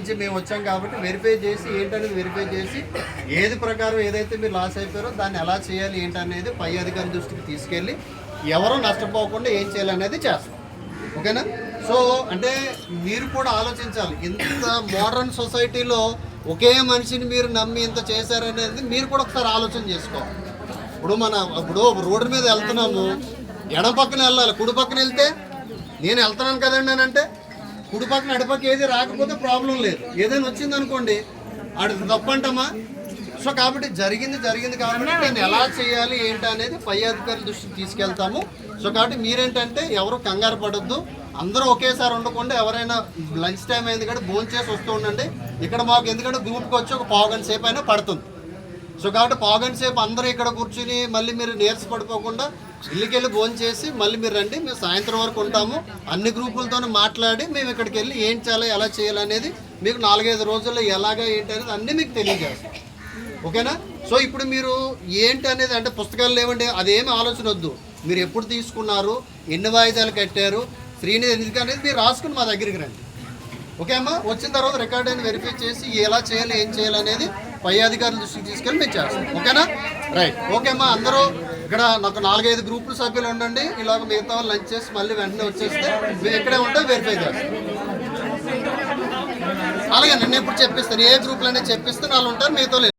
నుంచి మేము వచ్చాం కాబట్టి వెరిఫై చేసి ఏంటనేది వెరిఫై చేసి ఏది ప్రకారం ఏదైతే మీరు లాస్ అయిపోయారో దాన్ని ఎలా చేయాలి ఏంటనేది పై అధికారి దృష్టికి తీసుకెళ్ళి ఎవరు నష్టపోకుండా ఏం చేయాలి అనేది చేస్తాం. ఓకేనా? సో అంటే మీరు కూడా ఆలోచించాలి. ఇంత మోడర్న్ సొసైటీలో ఒకే మనిషిని మీరు నమ్మి ఇంత చేశారనేది మీరు కూడా ఒకసారి ఆలోచన చేసుకోవాలి. ఇప్పుడు మన ఇప్పుడు రోడ్డు మీద వెళ్తున్నాము ఎడం పక్కన వెళ్ళాలి కుడి పక్కన వెళ్తే నేను వెళ్తున్నాను కదండి అని అంటే కుడి పక్కన ఎడపక్క ఏది రాకపోతే ప్రాబ్లం లేదు. ఏదైనా వచ్చింది అనుకోండి ఆడు తప్పంటమా? సో కాబట్టి జరిగింది జరిగింది కాబట్టి నేను ఎలా చేయాలి ఏంటి అనేది పై అధికారుల దృష్టికి తీసుకెళ్తాము. సో కాబట్టి మీరేంటంటే ఎవరు కంగారు పడొద్దు. అందరూ ఒకేసారి ఉండకుండా ఎవరైనా లంచ్ టైం అయింది కాబట్టి భోజనం చేసి వస్తూ ఉండండి. ఇక్కడ మాకు ఎందుకంటే గ్రూప్కి వచ్చి ఒక పావు గంట సేపు అయినా పడుతుంది. సో కాబట్టి పావుగంట సేపు అందరూ ఇక్కడ కూర్చుని మళ్ళీ మీరు నీరస పడిపోకుండా ఇల్లుకి వెళ్ళి భోజనం చేసి మళ్ళీ మీరు రండి మేము సాయంత్రం వరకు ఉంటాము. అన్ని గ్రూపులతో మాట్లాడి మేము ఇక్కడికి వెళ్ళి ఏం చేయాలి ఎలా చేయాలి అనేది మీకు నాలుగైదు రోజుల్లో ఎలాగా ఏంటి అనేది అన్నీ మీకు తెలియజేస్తాం. ఓకేనా? సో ఇప్పుడు మీరు ఏంటి అనేది అంటే పుస్తకాలు లేవండి అదేమి ఆలోచన వద్దు. మీరు ఎప్పుడు తీసుకున్నారు ఎన్ని వాయిదాలు కట్టారు శ్రీనిధి ఎందుకు అనేది మీరు రాసుకుని మా దగ్గరికి రండి. ఓకే అమ్మా వచ్చిన తర్వాత రికార్డ్ అయిన వెరిఫై చేసి ఎలా చేయాలి ఏం చేయాలి అనేది పై అధికారుల దృష్టికి తీసుకెళ్ళి మేము చేస్తాం. ఓకేనా? రైట్ ఓకే అమ్మా అందరూ ఇక్కడ నాకు నాలుగైదు గ్రూపుల సభ్యులు ఉండండి. ఇలాగ మిగతా వాళ్ళు లంచ్ చేసి మళ్ళీ వెంటనే వచ్చేస్తే మేము ఇక్కడే ఉంటే వెరిఫై చేస్తాం అలాగే నేను ఎప్పుడు చెప్పిస్తాను ఏ గ్రూప్లు అనేది చెప్పిస్తే వాళ్ళు ఉంటారు మిగతా